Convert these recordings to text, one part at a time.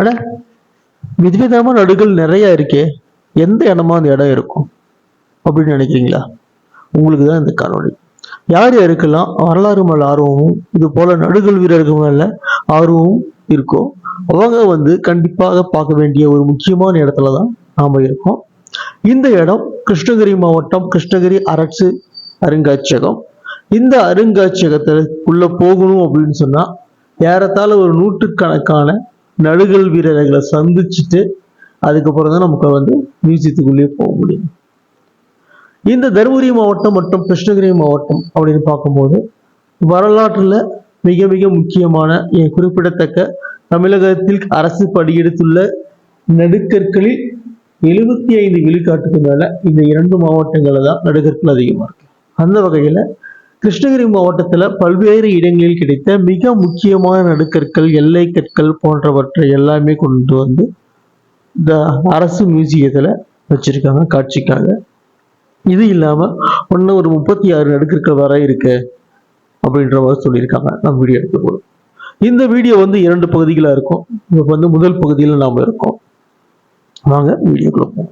அட விதவிதமான நடுகள் நிறைய இருக்கே. எந்த இடமா அந்த இடம் இருக்கும் அப்படின்னு நினைக்கிறீங்களா? உங்களுக்கு தான் இந்த காணொளி. யார் யாருக்கெல்லாம் வரலாறு மேல ஆர்வமும் இது போல நடுகள் வீரர்கள் மேல ஆர்வமும் இருக்கோ அவங்க வந்து கண்டிப்பாக பார்க்க வேண்டிய ஒரு முக்கியமான இடத்துல தான் நாம இருக்கோம். இந்த இடம் கிருஷ்ணகிரி மாவட்டம் கிருஷ்ணகிரி அரசு அருங்காட்சியகம். இந்த அருங்காட்சியகத்துக்குள்ள போகணும் அப்படின்னு சொன்னா ஏறத்தாழ ஒரு நூற்றுக்கணக்கான நடுகள் வீரர்களை சந்திச்சுட்டு அதுக்கப்புறம் தான் நமக்கு வந்து மியூசியத்துக்குள்ளேயே போக முடியும். இந்த தருமபுரி மாவட்டம் மற்றும் கிருஷ்ணகிரி மாவட்டம் அப்படின்னு பார்க்கும்போது வரலாற்றுல மிக மிக முக்கியமான குறிப்பிடத்தக்க தமிழகத்தில் அரசு படியெடுத்துள்ள நடுக்கற்களில் எழுபத்தி ஐந்து விழுக்காட்டுக்கு மேல இந்த இரண்டு மாவட்டங்களில் தான் நடுக்கற்கள் அதிகமா இருக்கு. அந்த வகையில கிருஷ்ணகிரி மாவட்டத்தில் பல்வேறு இடங்களில் கிடைத்த மிக முக்கியமான நடுக்கற்கள் எல்லை கற்கள் போன்றவற்றை எல்லாமே கொண்டு வந்து இந்த அரசு மியூசியத்தில் வச்சுருக்காங்க காட்சிக்காக. இது இல்லாமல் ஒன்று ஒரு முப்பத்தி ஆறு நடுக்கற்கள் வர இருக்கு அப்படின்ற மாதிரி சொல்லியிருக்காங்க. நம்ம வீடியோ எடுத்து போதும் இந்த வீடியோ வந்து இரண்டு பகுதிகளாக இருக்கும். இப்போ வந்து முதல் பகுதியில் நாம் இருக்கோம். வாங்க வீடியோ போவோம்.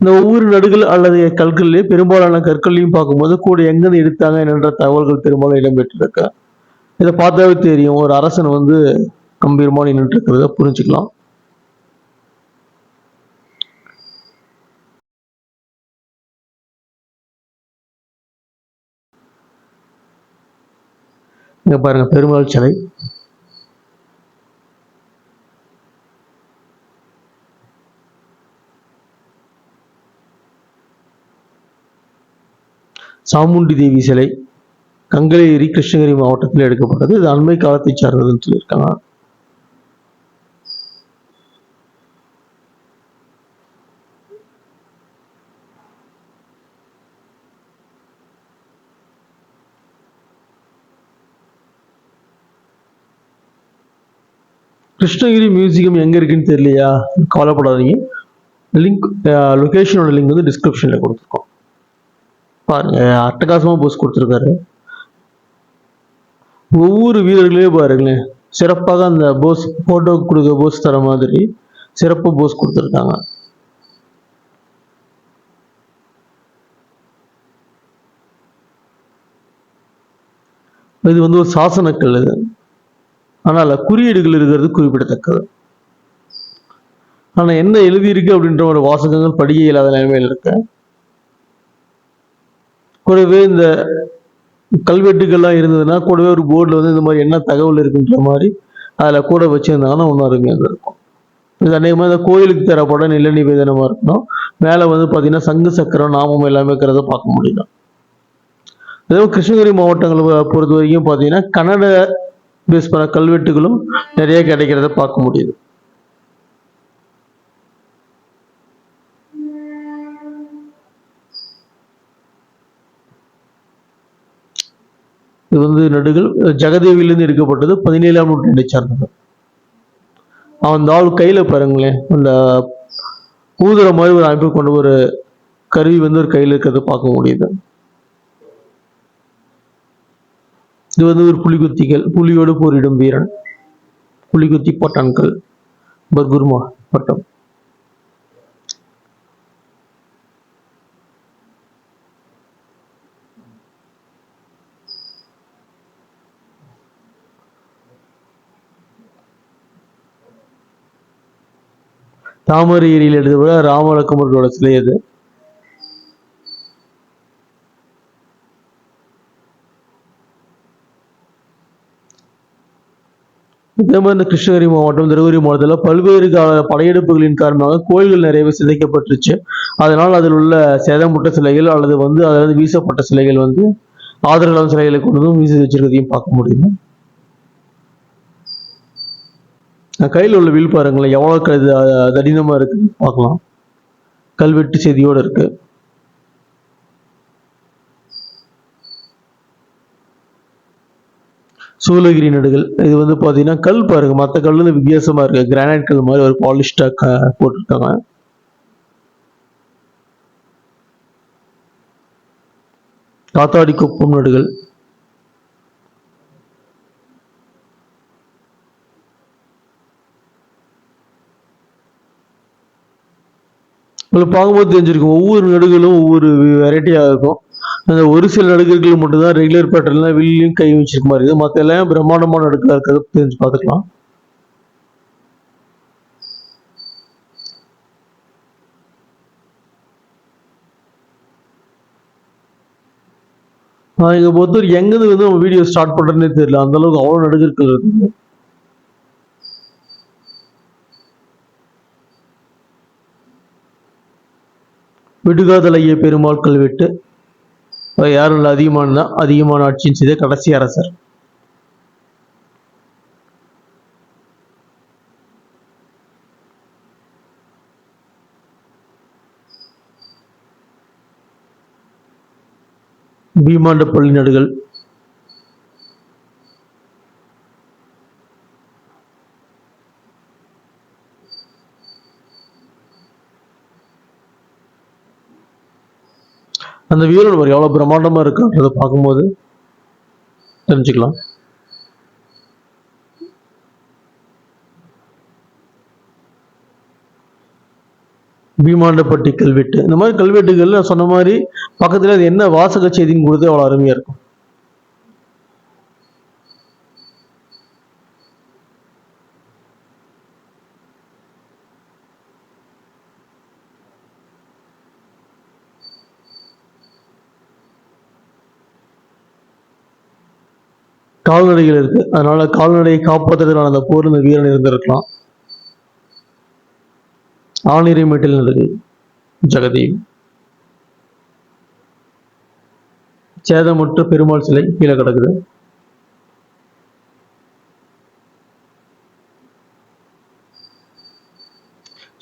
இந்த ஒவ்வொரு நடுகள் அல்லது கற்களிலே பெரும்பாலான கற்களையும் பார்க்கும்போது கூட எங்கேருந்து எடுத்தாங்க என்ற தகவல்கள் பெரும்பாலும் இடம்பெற்றிருக்கு. இதை பார்த்தாவே தெரியும். ஒரு அரசன் வந்து கம்பீரமாக நின்றுட்டு இருக்கிறத புரிஞ்சுக்கலாம். இங்கே பாருங்க பெருமாள் சிலை. சாமுண்டி தேவி சிலை கங்கலேரி கிருஷ்ணகிரி மாவட்டத்தில் எடுக்கப்பட்டது. இது அண்மை காலத்தை சார்ந்ததுன்னு சொல்லியிருக்காங்க. கிருஷ்ணகிரி மியூசியம் எங்க இருக்குன்னு தெரியலையா? கவலைப்படாதீங்க. லிங்க் லொகேஷனோட லிங்க் வந்து டிஸ்கிரிப்ஷனில் கொடுத்துருக்கோம். பாருங்க அட்டகாசமா போஸ் கொடுத்துருக்காரு. ஒவ்வொரு வீரர்களையும் பாருங்களேன். சிறப்பாக அந்த போஸ் போட்டோ கொடுக்க போஸ் தர மாதிரி சிறப்பு போஸ் கொடுத்துருக்காங்க. இது வந்து ஒரு சாசனக்கல் இது. ஆனால் குறியீடுகள் இருக்கிறது குறிப்பிடத்தக்கது. ஆனா என்ன எழுதியிருக்கு அப்படின்ற ஒரு வாசகங்கள் படிக்க இல்லாத நிலைமையில் இருக்கேன் கூடவே இந்த கல்வெட்டுகள்லாம் இருந்ததுன்னா கூடவே ஒரு போர்டில் வந்து இந்த மாதிரி என்ன தகவல் இருக்குன்ற மாதிரி அதில் கூட வச்சிருந்தாங்கன்னா ஒன்றும் அருமையாக இருக்கும். இது அநேகமாக இந்த கோயிலுக்கு தரப்பட நில நிவேதனமாக இருக்கணும். மேலே வந்து பார்த்தீங்கன்னா சங்கு சக்கரம் நாமம் எல்லாமே இருக்கிறத பார்க்க முடியும். அதே கிருஷ்ணகிரி மாவட்டங்களை பொறுத்த வரைக்கும் பார்த்தீங்கன்னா கன்னட பேஸ் பண்ண கல்வெட்டுகளும் நிறைய கிடைக்கிறத பார்க்க முடியுது. இது வந்து நடுகள் ஜெகதேவியிலிருந்து எடுக்கப்பட்டது பதினேழாம் நூற்றாண்டை சார்ந்தது. அந்த ஆள் கையில பாருங்களேன் அந்த ஊதுற மாதிரி ஒரு அமைப்பு கொண்ட ஒரு கருவி வந்து ஒரு கையில் இருக்கிறத பார்க்க முடியுது. இது வந்து ஒரு புலிகுத்திகள் புலியோடு போரிடும் வீரன் புலிகுத்தி பட்டான்கள் பர்குர்மா பட்டம். தாமரை ஏரியில் எடுத்த ராமலக்கமர்களோட சிலை அது. இதே மாதிரி இந்த கிருஷ்ணகிரி மாவட்டம் தருமபுரி மாவட்டத்தில் பல்வேறு கால படையெடுப்புகளின் காரணமாக கோயில்கள் நிறையவே சிதைக்கப்பட்டுருச்சு. அதனால் அதில் உள்ள சேதமுட்ட சிலைகள் அல்லது வந்து அதாவது வீசப்பட்ட சிலைகள் வந்து ஆதரவு சிலைகளை கொண்டு வந்து வீசி வச்சிருக்கிறதையும் பார்க்க முடியுமா கையில் உள்ள வில் பாருங்களேன். எவ்வளோ க- இது, இருக்குன்னு பார்க்கலாம். கல்வெட்டு செய்தியோட இருக்கு. சூளகிரி நடுகள். இது வந்து பார்த்தீங்கன்னா கல் பாருங்க. மற்ற கல் வந்து வித்தியாசமா இருக்கு. கிரானைட் கல் மாதிரி ஒரு பாலிஷ்டாக போட்டிருக்காங்க. காத்தாடி குப்பம் நடுகள். உங்களுக்கு பார்க்கும்போது தெரிஞ்சிருக்கும். ஒவ்வொரு நடுகளும் ஒவ்வொரு வெரைட்டியாக இருக்கும். அந்த ஒரு சில நடுகர்கள் மட்டும்தான் ரெகுலர் பேட்டர்ல வில்லையும் கை வச்சிருக்க மாதிரி இருக்குது. மற்ற எல்லாம் பிரம்மாண்டமான நடுக்களாக இருக்கிறது தெரிஞ்சு பார்த்துக்கலாம். இதை இங்க பொறுத்தவரைக்கும் எங்கிருந்து வந்து நம்ம வீடியோ ஸ்டார்ட் பண்ணுறதுனே தெரியல. அந்தளவுக்கு அவ்வளோ நடுகர்கள் இருக்குது விடுகாதலைய பெருமாள் கல்வெட்டு. யாரும் அதிகமான அதிகமான ஆட்சியின் செய்த கடைசி அரசர். பீமாண்ட பள்ளி நடுகள் அந்த வீரன் ஒரு எவ்வளவு பிரம்மாண்டமா இருக்குன்றத பார்க்கும்போது தெரிஞ்சுக்கலாம். பீமாண்டப்பட்டி கல்வெட்டு. இந்த மாதிரி கல்வெட்டுகள் சொன்ன மாதிரி பக்கத்துல அது என்ன வாசக செய்தின்னு கொடுத்து அவ்வளவு அருமையா இருக்கும். கால்நடைகள் இருக்கு. அதனால கால்நடையை காப்பாற்றுறதுக்கான அந்த போர் இந்த வீரன் இருந்திருக்கலாம். ஆணிரை மேட்டில் இருக்கு ஜெகதி சேதமுற்ற பெருமாள் சிலை கீழே கிடக்குது.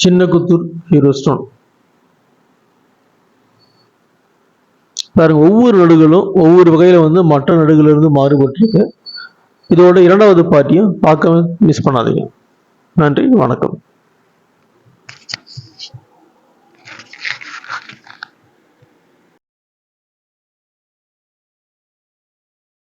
சின்ன குத்தூர் ஹீரோ பாருங்கள் பாருங்க ஒவ்வொரு நடுகளும் ஒவ்வொரு வகையில வந்து மற்ற நடுகளிலிருந்து மாறுபட்டிருக்கு. இதோட இரண்டாவது பாட்டியும் பார்க்க மிஸ் பண்ணாதீங்க. நன்றி வணக்கம்.